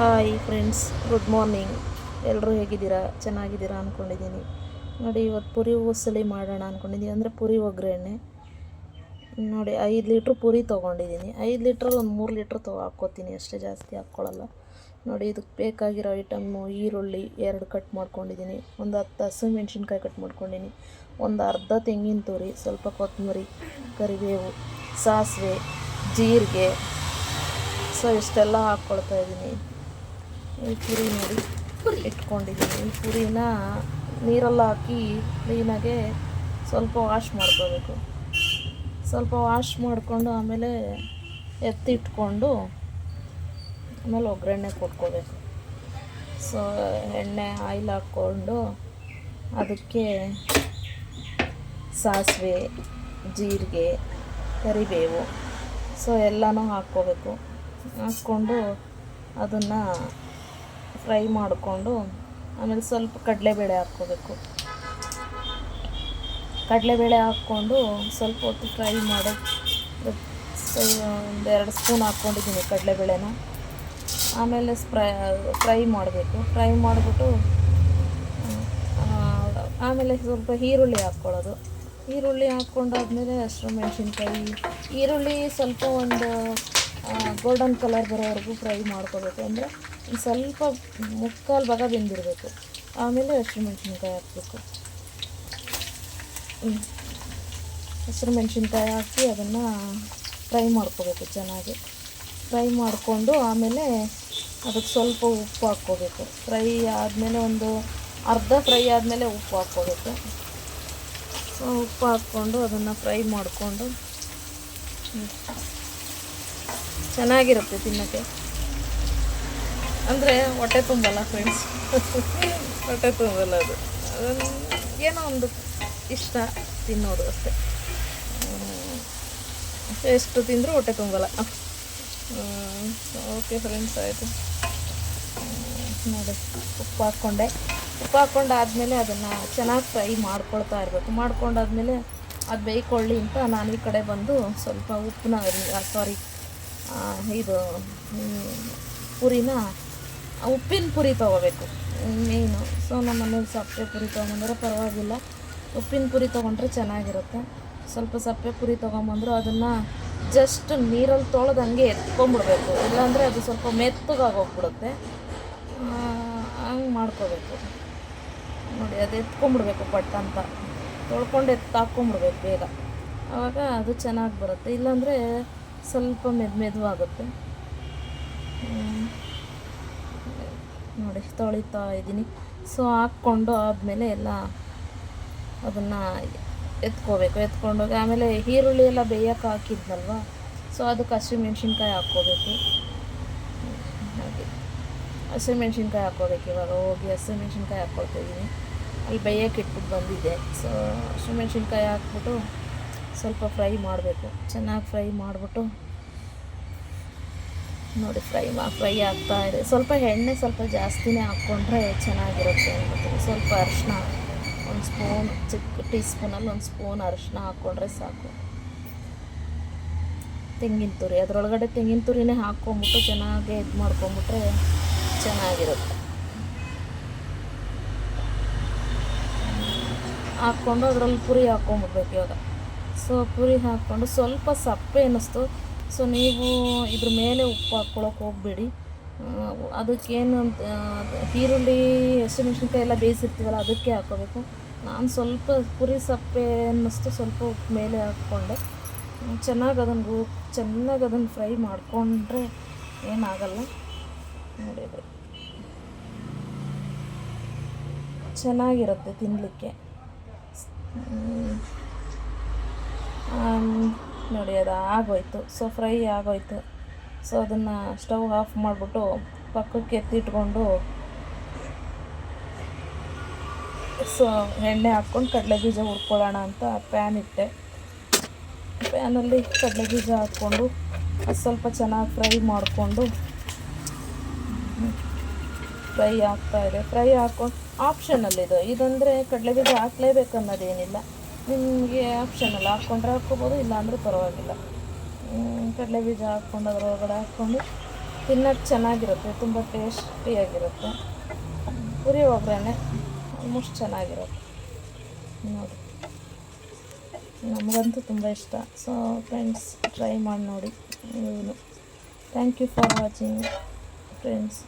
Hi friends, good morning. ಎಲ್ಲರೂ ಹೇಗಿದ್ದೀರಾ? ಚೆನ್ನಾಗಿದ್ದೀರಾ ಅಂದ್ಕೊಂಡಿದ್ದೀನಿ ನೋಡಿ, ಇವತ್ತು ಪುರಿ ಉಸಲಿ ಮಾಡೋಣ ಅಂದ್ಕೊಂಡಿದ್ದೀನಿ ಅಂದರೆ ಪುರಿ ಒಗ್ಗರಣೆ. ನೋಡಿ, ಐದು ಲೀಟ್ರ್ ಪುರಿ ತೊಗೊಂಡಿದ್ದೀನಿ. ಐದು ಲೀಟ್ರಲ್ಲಿ ಒಂದು ಮೂರು ಲೀಟ್ರ್ ತೊಗೊ ಹಾಕ್ಕೋತೀನಿ. ಅಷ್ಟೇ ಜಾಸ್ತಿ ಹಾಕ್ಕೊಳ್ಳಲ್ಲ ನೋಡಿ, ಇದಕ್ಕೆ ಬೇಕಾಗಿರೋ ಐಟಮ್ಮು ಈರುಳ್ಳಿ ಎರಡು ಕಟ್ ಮಾಡ್ಕೊಂಡಿದ್ದೀನಿ. ಒಂದು ಹತ್ತು ಹಸು ಮೆಣಸಿನ್ಕಾಯಿ ಕಟ್ ಮಾಡ್ಕೊಂಡಿದ್ದೀನಿ ಒಂದು ಅರ್ಧ ತೆಂಗಿನ ತುರಿ, ಸ್ವಲ್ಪ ಕೊತ್ತಂಬರಿ, ಕರಿಬೇವು, ಸಾಸಿವೆ, ಜೀರಿಗೆ. ಸೊ ಇಷ್ಟೆಲ್ಲ ಹಾಕ್ಕೊಳ್ತಾ ಇದ್ದೀನಿ. ಈ ಪುರಿ ನೋಡಿ. ಇಟ್ಕೊಂಡಿದ್ದೀನಿ. ಈ ಪುರಿನ ನೀರೆಲ್ಲ ಹಾಕಿ ಕ್ಲೀನಾಗೆ ಸ್ವಲ್ಪ ವಾಶ್ ಮಾಡ್ಕೋಬೇಕು. ಸ್ವಲ್ಪ ವಾಶ್ ಮಾಡಿಕೊಂಡು ಆಮೇಲೆ ಎತ್ತಿಟ್ಕೊಂಡು ಆಮೇಲೆ ಒಗ್ಗರಣೆ ಕೊಟ್ಕೋಬೇಕು. ಸೊ ಎಣ್ಣೆ ಆಯಿಲ್ ಹಾಕ್ಕೊಂಡು ಅದಕ್ಕೆ ಸಾಸಿವೆ, ಜೀರಿಗೆ, ಕರಿಬೇವು. ಸೊ ಎಲ್ಲನೂ ಹಾಕ್ಕೋಬೇಕು. ಹಾಕ್ಕೊಂಡು ಅದನ್ನು ಫ್ರೈ ಮಾಡಿಕೊಂಡು ಆಮೇಲೆ ಸ್ವಲ್ಪ ಕಡಲೆಬೇಳೆ ಹಾಕ್ಕೋಬೇಕು. ಕಡಲೆಬೇಳೆ ಹಾಕ್ಕೊಂಡು ಸ್ವಲ್ಪ ಹೊತ್ತು ಫ್ರೈ ಮಾಡಿ. ಎರಡು ಸ್ಪೂನ್ ಹಾಕ್ಕೊಂಡಿದ್ದೀನಿ ಕಡಲೆಬೇಳೆನ. ಆಮೇಲೆ ಸ್ಪ್ರೈ, ಫ್ರೈ ಮಾಡಬೇಕು. ಫ್ರೈ ಮಾಡಿಬಿಟ್ಟು ಆಮೇಲೆ ಸ್ವಲ್ಪ ಈರುಳ್ಳಿ ಹಾಕ್ಕೊಳ್ಳೋದು. ಈರುಳ್ಳಿ ಹಾಕ್ಕೊಂಡಾದ್ಮೇಲೆ ಹಸಿರು ಮೆಣಸಿನ್ಕಾಯಿ, ಈರುಳ್ಳಿ ಸ್ವಲ್ಪ ಒಂದು ಗೋಲ್ಡನ್ ಕಲರ್ ಬರೋವರೆಗೂ ಫ್ರೈ ಮಾಡ್ಕೋಬೇಕು. ಅಂದರೆ ಒಂದು ಸ್ವಲ್ಪ ಮುಕ್ಕಾಲು ಭಾಗ ಬೆಂದಿರಬೇಕು. ಆಮೇಲೆ ಹಸಿರು ಮೆಣಸಿನ್ಕಾಯಿ ಹಾಕಬೇಕು. ಹಸಿರು ಮೆಣಸಿನ್ಕಾಯಿ ಹಾಕಿ ಅದನ್ನು ಫ್ರೈ ಮಾಡ್ಕೋಬೇಕು ಚೆನ್ನಾಗಿ. ಫ್ರೈ ಮಾಡಿಕೊಂಡು ಆಮೇಲೆ ಅದಕ್ಕೆ ಸ್ವಲ್ಪ ಉಪ್ಪು ಹಾಕ್ಕೋಬೇಕು. ಫ್ರೈ ಆದಮೇಲೆ ಒಂದು ಅರ್ಧ ಫ್ರೈ ಆದಮೇಲೆ ಉಪ್ಪು ಹಾಕ್ಕೋಬೇಕು. ಉಪ್ಪು ಹಾಕ್ಕೊಂಡು ಅದನ್ನು ಫ್ರೈ ಮಾಡಿಕೊಂಡು ಚೆನ್ನಾಗಿರುತ್ತೆ ತಿನ್ನೋಕ್ಕೆ. ಅಂದರೆ ಹೊಟ್ಟೆ ತುಂಬಲ್ಲ ಫ್ರೆಂಡ್ಸ್ ಹೊಟ್ಟೆ ತುಂಬಲ್ಲ ಅದು. ಏನೋ ಒಂದು ಇಷ್ಟ ತಿನ್ನೋದು ಅಷ್ಟೆ. ಎಷ್ಟು ತಿಂದರೂ ಹೊಟ್ಟೆ ತುಂಬಲ್ಲ. ಓಕೆ ಫ್ರೆಂಡ್ಸ್ ಆಯಿತು. ನೋಡಿ, ಉಪ್ಪು ಹಾಕ್ಕೊಂಡೆ. ಉಪ್ಪು ಹಾಕ್ಕೊಂಡಾದ್ಮೇಲೆ ಅದನ್ನು ಚೆನ್ನಾಗಿ ಫ್ರೈ ಮಾಡ್ಕೊಳ್ತಾ ಇರಬೇಕು. ಮಾಡ್ಕೊಂಡಾದ್ಮೇಲೆ ಅದು ಬೇಯ್ಕೊಳ್ಳಿ ಅಂತ ನಾನು ಈ ಕಡೆ ಬಂದು ಸ್ವಲ್ಪ ಉಪ್ಪನ್ನ ಸಾರಿ ಇದು ಪುರಿನ ಉಪ್ಪಿನ ಪುರಿ ತೊಗೋಬೇಕು. ಮೇಯ್ನು ಸೊ ನಮ್ಮ ಮನೇಲಿ ಸಪ್ಪೆ ಪುರಿ ತೊಗೊಂಬಂದ್ರೆ ಪರವಾಗಿಲ್ಲ. ಉಪ್ಪಿನ ಪುರಿ ತೊಗೊಂಡ್ರೆ ಚೆನ್ನಾಗಿರುತ್ತೆ. ಸ್ವಲ್ಪ ಸಪ್ಪೆ ಪುರಿ ತೊಗೊಂಬಂದ್ರು ಅದನ್ನು ಜಸ್ಟ್ ನೀರಲ್ಲಿ ತೊಳೆದು ಹಂಗೆ ಇಲ್ಲಾಂದರೆ ಅದು ಸ್ವಲ್ಪ ಮೆತ್ತಗಾಗೋಗ್ಬಿಡುತ್ತೆ ಹಂಗೆ ಮಾಡ್ಕೋಬೇಕು. ನೋಡಿ, ಅದು ಎತ್ಕೊಂಬಿಡ್ಬೇಕು ಪಟ್ ಅಂತ. ತೊಳ್ಕೊಂಡು ಎತ್ತು ಹಾಕ್ಕೊಂಬಿಡ್ಬೇಕು ಬೇಗ. ಆವಾಗ ಅದು ಚೆನ್ನಾಗಿ ಬರುತ್ತೆ. ಇಲ್ಲಾಂದರೆ ಸ್ವಲ್ಪ ಮೆದ್, ಮೆದುವಾಗುತ್ತೆ. ನೋಡಿ, ತೊಳಿತಾ ಇದ್ದೀನಿ. ಸೊ ಹಾಕ್ಕೊಂಡು ಆದಮೇಲೆ ಎಲ್ಲ ಅದನ್ನು ಎತ್ಕೋಬೇಕು. ಎತ್ಕೊಂಡೋಗಿ ಆಮೇಲೆ ಈರುಳ್ಳಿ ಎಲ್ಲ ಬೇಯಕ್ಕೆ ಹಾಕಿದ್ನಲ್ವ? ಸೊ ಅದಕ್ಕೆ ಹಸಿಮೆಣ್ಸಿನ್ಕಾಯಿ ಹಾಕ್ಕೋಬೇಕು. ಹಾಗೆ. ಹಸಿಮೆಣ್ಸಿನ್ಕಾಯಿ ಹಾಕ್ಕೋಬೇಕು ಇವಾಗ. ಹೋಗಿ ಹಸಿಮೆಣ್ಸಿನ್ಕಾಯಿ ಹಾಕ್ಕೊಳ್ತಿದ್ದೀನಿ ಅಲ್ಲಿ ಬೇಯಕ್ಕೆ ಇಟ್ಬಿಟ್ಟು ಬಂದಿದ್ದೆ. ಸೊ ಹಸಿಮೆಣ್ಸಿನ್ಕಾಯಿ ಹಾಕ್ಬಿಟ್ಟು ಸ್ವಲ್ಪ ಫ್ರೈ ಮಾಡಬೇಕು. ಚೆನ್ನಾಗಿ ಫ್ರೈ ಮಾಡಿಬಿಟ್ಟು ನೋಡಿ ಫ್ರೈ ಮಾ, ಫ್ರೈ ಆಗ್ತಾ ಇದೆ. ಸ್ವಲ್ಪ ಎಣ್ಣೆ ಸ್ವಲ್ಪ ಜಾಸ್ತಿನೇ ಹಾಕ್ಕೊಂಡ್ರೆ ಚೆನ್ನಾಗಿರುತ್ತೆ ಸ್ವಲ್ಪ ಅರಿಶಿನ ಒಂದು ಸ್ಪೂನ್, ಚಿಕ್ಕ ಟೀ ಸ್ಪೂನಲ್ಲಿ ಒಂದು ಸ್ಪೂನ್ ಅರಿಶಿನ ಹಾಕ್ಕೊಂಡ್ರೆ ಸಾಕು. ತೆಂಗಿನ ತುರಿ, ಅದರೊಳಗಡೆ ತೆಂಗಿನ ತುರಿನೇ ಹಾಕ್ಕೊಂಬಿಟ್ಟು ಚೆನ್ನಾಗಿ ಇದು ಮಾಡ್ಕೊಂಬಿಟ್ರೆ ಚೆನ್ನಾಗಿರುತ್ತೆ. ಹಾಕ್ಕೊಂಡು ಅದರಲ್ಲಿ ಪುರಿ ಹಾಕ್ಕೊಂಬಿಡ್ಬೇಕು ಇವಾಗ. ಸೊ, ಪುರಿ ಹಾಕ್ಕೊಂಡು ಸ್ವಲ್ಪ ಸಪ್ಪೆ ಅನ್ನಿಸ್ತು. ಸೊ ನೀವು ಇದ್ರ ಮೇಲೆ ಉಪ್ಪು ಹಾಕ್ಕೊಳಕ್ಕೆ ಹೋಗಬೇಡಿ. ಅದಕ್ಕೇನು ಈರುಳ್ಳಿ ಹಸಿಮೆಣ್ಸಿನ್ಕಾಯಿ ಎಲ್ಲ ಬೇಯಿಸಿರ್ತೀವಲ್ಲ, ಅದಕ್ಕೆ ಹಾಕೋಬೇಕು. ನಾನು ಸ್ವಲ್ಪ ಪುರಿ ಸಪ್ಪೆ ಅನ್ನಿಸ್ತು ಸ್ವಲ್ಪ ಉಪ್ಪು ಮೇಲೆ ಹಾಕ್ಕೊಂಡೆ. ಚೆನ್ನಾಗಿ ಅದನ್ನು ಚೆನ್ನಾಗಿ ಅದನ್ನು ಫ್ರೈ ಮಾಡಿಕೊಂಡ್ರೆ ಏನಾಗಲ್ಲ. ನೋಡಿ ಚೆನ್ನಾಗಿರುತ್ತೆ ತಿನ್ನಲಿಕ್ಕೆ ನೋಡಿ, ಅದು ಆಗೋಯ್ತು. ಸೊ ಫ್ರೈ ಆಗೋಯ್ತು. ಸೊ ಅದನ್ನು ಸ್ಟವ್ ಆಫ್ ಮಾಡಿಬಿಟ್ಟು ಪಕ್ಕಕ್ಕೆ ಎತ್ತಿಟ್ಕೊಂಡು ಸೊ ಎಣ್ಣೆ ಹಾಕ್ಕೊಂಡು ಕಡಲೆ ಬೀಜ ಹುರ್ಕೊಳ್ಳೋಣ ಅಂತ ಪ್ಯಾನ್ ಇಟ್ಟೆ. ಪ್ಯಾನಲ್ಲಿ ಕಡಲೆ ಬೀಜ ಹಾಕ್ಕೊಂಡು, ಸ್ವಲ್ಪ ಚೆನ್ನಾಗಿ ಫ್ರೈ ಮಾಡಿಕೊಂಡು ಫ್ರೈ ಆಗ್ತಾಯಿದೆ ಫ್ರೈ ಹಾಕ್ಕೊಂಡು ಆಪ್ಷನಲ್ಲಿದು ಇದಂದರೆ ಕಡಲೆ ಬೀಜ ಹಾಕಲೇಬೇಕು ಅನ್ನೋದೇನಿಲ್ಲ ನಿಮಗೆ ಆಪ್ಷನಲ್ಲ ಹಾಕ್ಕೊಂಡ್ರೆ ಹಾಕ್ಕೋಬೋದು ಇಲ್ಲ ಅಂದರೆ ಪರವಾಗಿಲ್ಲ ಕಡಲೆ ಬೀಜ ಹಾಕ್ಕೊಂಡು ಅದರೊಳಗಡೆ ಹಾಕ್ಕೊಂಡು ತಿನ್ನೋಕ್ಕೆ ಚೆನ್ನಾಗಿರುತ್ತೆ, ತುಂಬ ಟೇಸ್ಟಿಯಾಗಿರುತ್ತೆ ಪುರಿ ಒಗ್ಗರಣೆ ಆಲ್ಮೋಸ್ಟ್ ಚೆನ್ನಾಗಿರುತ್ತೆ. ನೋಡಿ. ನಮಗಂತೂ ತುಂಬ ಇಷ್ಟ. ಸೊ ಫ್ರೆಂಡ್ಸ್ ಟ್ರೈ ಮಾಡಿ ನೋಡಿ. ನೀವು. Thank you for watching friends